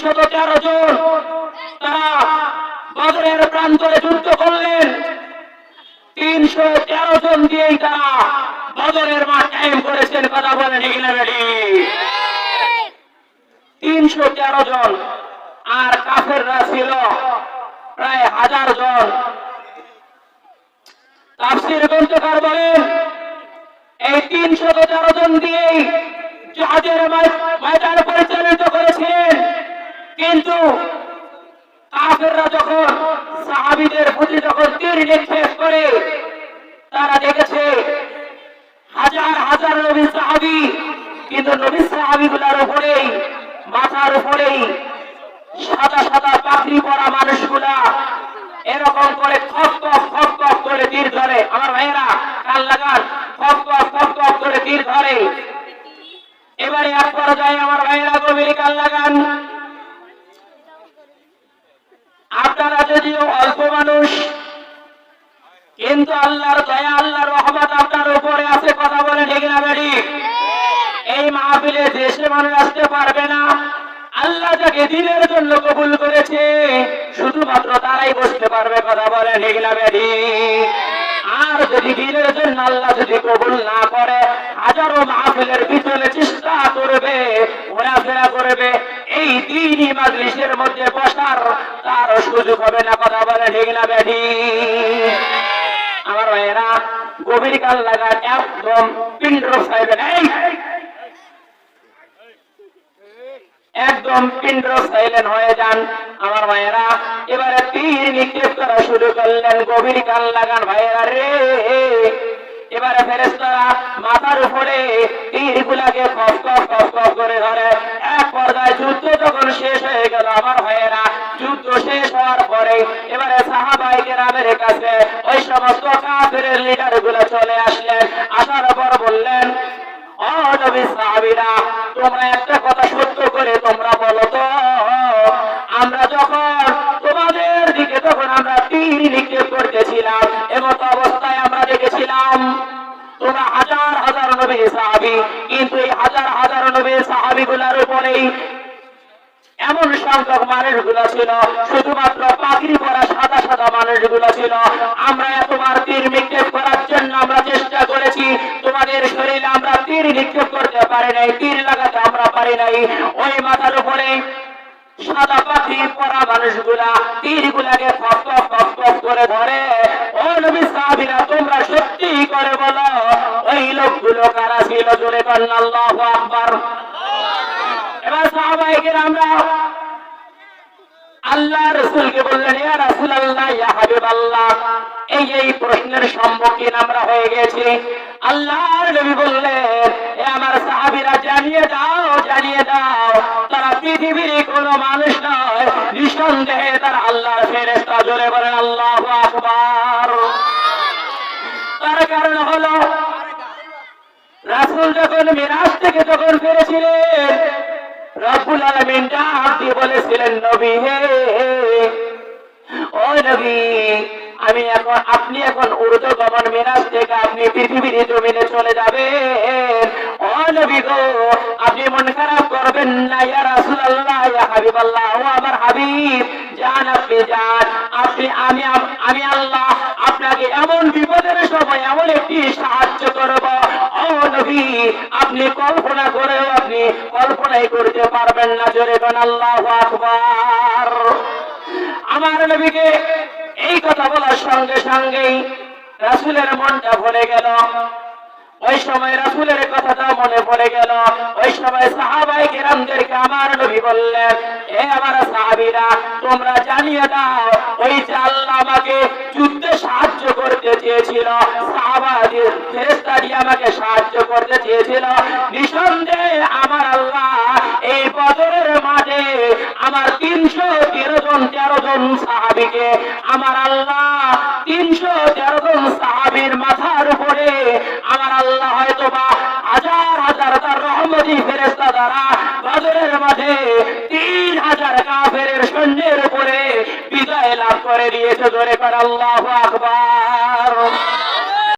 তিনশত তেরো জন তারা বদরের প্রান্তরে যুদ্ধ করলেন। তিনশো তেরো জন দিয়েই তারা বদরের করেছেন। কথা বলেন এগুলো তিনশো তেরো জন। আর কাফেররা ছিল প্রায় হাজার জন। তাফসির গ্রন্থকার বলেন, এই তিনশত তেরো জন দিয়েই জাহাজের ময়- ময়দান পরিচালিত করেছিলেন। কিন্তু যখন সাহাবিদের প্রতি যখন তীর নিক্ষেপ করে, তারা দেখেছে হাজার হাজার নবী সাহাবি, কিন্তু নবী সাহাবিগুলার উপরেই, মাথার উপরেই সাদা সাদা পাখরি পরা মানুষগুলা এরকম করে করে তীর ধরে। আমার ভাইয়েরা কাল লাগান করে তীর ধরে। এবারে এক পর্যায়ে আমার ভাইয়েরা গভীর কাল লাগান। আপনারা যদিও অল্প মানুষ, কিন্তু আল্লাহর দয়া, আল্লাহর রহমত আপনার উপরে আছে, কথা বলে ঠিক না বেড়ি এই মাহফিলে দেশে মানুষ আসতে পারবে না। আল্লাহ যাকে দিনের জন্য কবুল করেছে, শুধুমাত্র তারাই বসতে পারবে, কথা বলে ঠিক না বেড়ি আর যদি দিনের জন্য আল্লাহ যদি কবুল না করে, হাজারো মাহফিলের পিছনে চেষ্টা সুযোগ হবে না কথা বলে ঠিক না বেড়ি আমার ভাইয়েরা, গভীর কাল লাগান একদম পিণ্ড সাহেবেন এই! একদম পিণ্ড সাইলেন হয়ে যান। আমার ভাইয়েরা, এবারে তীর নিক্ষেপ করা শুরু করলেন গভীর কাল লাগান ভাইয়েরা রে। এবারে ফেরেস্তারা মাথার উপরে তীর গুলাকে খপ খপ খপ করে ধরে। পর্যায়ে যুদ্ধ যখন শেষ হয়ে গেল, আমার ভাইয়েরা, যুদ্ধ শেষ হওয়ার পরে এবারে সাহাবাহিকের আমের কাছে ওই সমস্ত তোমরা হাজার হাজার নবী সাহাবি, কিন্তু এই হাজার হাজার নবী সাহাবি গুলার উপরেই এমন সংখ্যক মানুষগুলো ছিল, শুধুমাত্র সাদা সাদা মানুষগুলো ছিল। আমরা এতবার তীর নিক্ষেপ করার জন্য আমরা চেষ্টা করেছি, তোমাদের শরীরে আমরা তীর নিক্ষেপ করতে পারি নাই, তীর লাগাতে আমরা পারি নাই। ওই মাথার উপরে সাদা পাখি পরা মানুষগুলা তীর গুলাকে ফপ করে ধরে, ও নবী সাহাবীরা, তোমরা সত্যি করে বলো কারা ছিল, জোরে কন্যা আল্লাহু আকবার। এবার সাহাবাহিকের আমরা আল্লাহ রসুলকে বললেন, ইয়া রাসূল ইয়া হাবিব এই এই প্রশ্নের সম্মুখীন আমরা হয়ে গেছি। আল্লাহর নবী বললেন, এ আমার সাহাবীরা, জানিয়ে দাও জানিয়ে দাও, তারা পৃথিবীর কোনো মানুষ নয়। নিঃসন্দেহে তার আল্লাহর ফেরেশতা। জোরে বলেন, আল্লাহু আকবার। তার কারণ হলো রাসূল যখন মিরাজ থেকে যখন ফিরেছিলেন, রব্বুল আলমিন ডাক দিয়ে বলেছিলেন, নবী হে ও নবী, আমি এখন, আপনি এখন উর্দু গমন মিরাজ থেকে আপনি পৃথিবীর জমিনে আপনি আপনি, আমি আমি আল্লাহ আপনাকে এমন বিপদের সময় এমন একটি সাহায্য করব। আপনি কল্পনা করেও আপনি কল্পনাই করতে পারবেন না, জোরে আল্লাহ আকবার। আমার নবীকে এই কথা বলার সঙ্গে সঙ্গেই রাসূলের মনটা ভরে গেল। ওই সময় রাসূলের কথাটা মনে পড়ে গেল। ওই সময় সাহাবাই কেরামদেরকে আমার নবী বললেন, এ আমার সাহাবীরা, তোমরা জানিয়ে দাও, ওই যে আমাকে যুদ্ধে সাহায্য করতে চেয়েছিল আমাকে সাহায্য করতে চেয়েছিল। নিঃসন্দেহে আমার আল্লাহ এই বদরের মাঠে আমার তিনশো তেরো জন তেরো জন সাহাবিকে, আমার আল্লাহ তিনশো তেরো জন সাহাবির মাথার উপরে আল্লাহ হয়তো বা হাজার হাজার তার রহমতি ফেরেস্তা দ্বারা বাজারের মাঝে তিন হাজার কাফের সৈন্যের উপরে বিজয় লাভ করে দিয়েছে। ধরে কর, আল্লাহ আকবার।